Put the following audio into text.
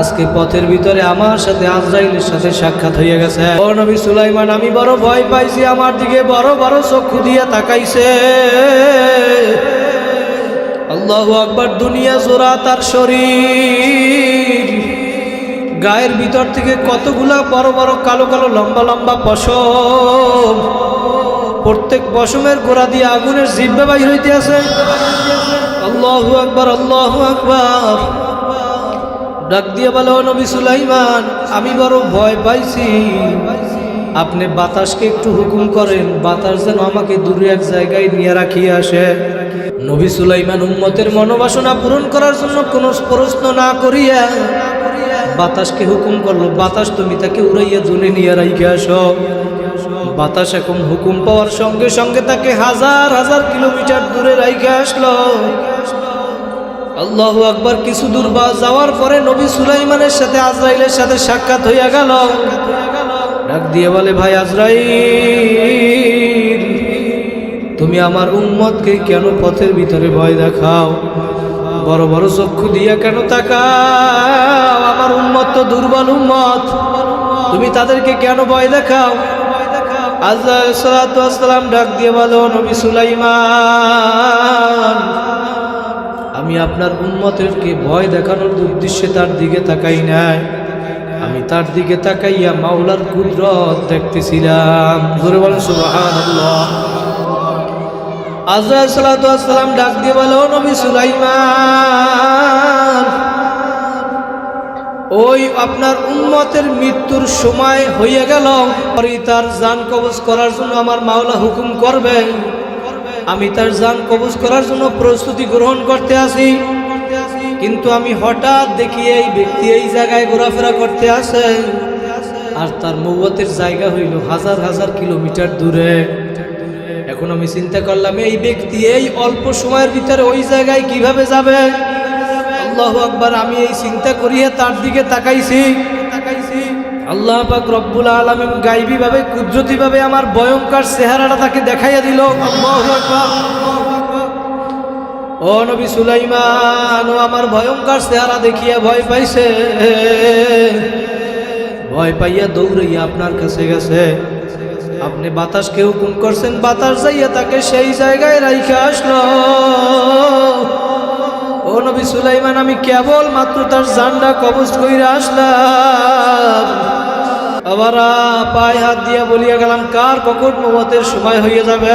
আজকে পথের ভিতরে আমার সাথে আজরাইলের সাথে সাক্ষাৎ হয়ে গেছে। ও নবী সুলাইমান, আমি বড় ভয় পাইছি, আমার দিকে বড় বড় চক্ষু দিয়ে তাকাইছে। আল্লাহ আকবার, দুনিয়া জোড়া তার শরীর। গায়ের ভিতর থেকে কতগুলা বড় বড় কালো কালো লম্বা লম্বা পশম। প্রত্যেক পশমের গোড়া দিয়ে আগুনের জিব্বা বাইর হইতে আছে। আল্লাহু আকবার আল্লাহু আকবার। ডাক দিয়ে বলো নবী সুলাইমান, আমি বড় ভয় পাইছি। আপনি বাতাসকে একটু হুকুম করেন, বাতাস যেন আমাকে দূরে এক জায়গায় নিয়ে রাখিয়ে আসে। নবী সুলাইমান উম্মতের মনোবাসনা পূরণ করার জন্য কোনো প্রশ্ন না করিয়া বাতাসকে হুকুম করল। বাতাস তুমি তাকে উড়াইয়া জুনে নিয়ে রাইকে আসো। বাতাস এখন হুকুম পাওয়ার সঙ্গে সঙ্গে তাকে হাজার হাজার কিলোমিটার দূরে রাইকে আসলো। আল্লাহু আকবার কিছু দূর বা যাওয়ার পরে নবী সুলাইমানের সাথে আজরাইলের সাথে সাক্ষাৎ হইয়া গেল। ডাক দিয়ে বলে, ভাই আজরাইল, তুমি আমার উম্মতকে কেন পথের ভিতরে ভয় দেখাও? বড় বড় চক্ষু দিয়া কেন তাকাও? আমার উম্মত তো দুর্বল উম্মত। তুমি তাদেরকে কেন ভয় দেখাও? আল্লাহ ডাক দিয়ে বলো নবী সুলাইমান আমি আপনার উন্মতেরকে ভয় দেখানোর উদ্দেশ্যে তার দিকে তাকাই নাই। আমি তার দিকে তাকাইয়া মাওলার কুদরত দেখতেছিলাম। ধরে বলেন সুবাহান সালাম ডাক দিয়ে বলো নবী সুলাইমান, ওই আপনার উন্মতের মৃত্যুর সময় হয়ে গেল। পরে তার জান কবজ করার জন্য আমার মাওলা হুকুম করবে আমি তার জান কবজ করার জন্য প্রস্তুতি গ্রহণ করতে আসি। কিন্তু আমি হঠাৎ দেখি এই ব্যক্তি এই জায়গায় ঘোরাফেরা করতে আসে। আর তার মৌবতের জায়গা হইল হাজার হাজার কিলোমিটার দূরে। এখন আমি চিন্তা করলাম, এই ব্যক্তি এই অল্প সময়ের ভিতরে ওই জায়গায় কীভাবে যাবে? আল্লাহ আকবার, আমি এই চিন্তা করিয়ে তার দিকে তাকাইছি। আল্লাহ পাক রব্বুল আলমিন গাইবী ভাবে কুদরতি ভাবে আমার ভয়ঙ্কর চেহারাটা তাকে দেখাইয়া দিল। ও নবী সুলাইমান, ও আমার ভয়ঙ্কর চেহারা দেখিয়া ভয় পাইছে। ভয় পাইয়া দৌড়াইয়া আপনার কাছে গেছে। আপনি বাতাসকে হুকুম করছেন, বাতাস যাইয়া তাকে সেই জায়গায় রাইখা আসলো। ও নবী সুলাইমান, আমি কেবল মাত্র তার জান্ডা কবজ কইরা আসলাম। আবার পায়ে হাত দিয়ে বলিয়া গেলাম কার কখন মমতের সময় হইয়া যাবে?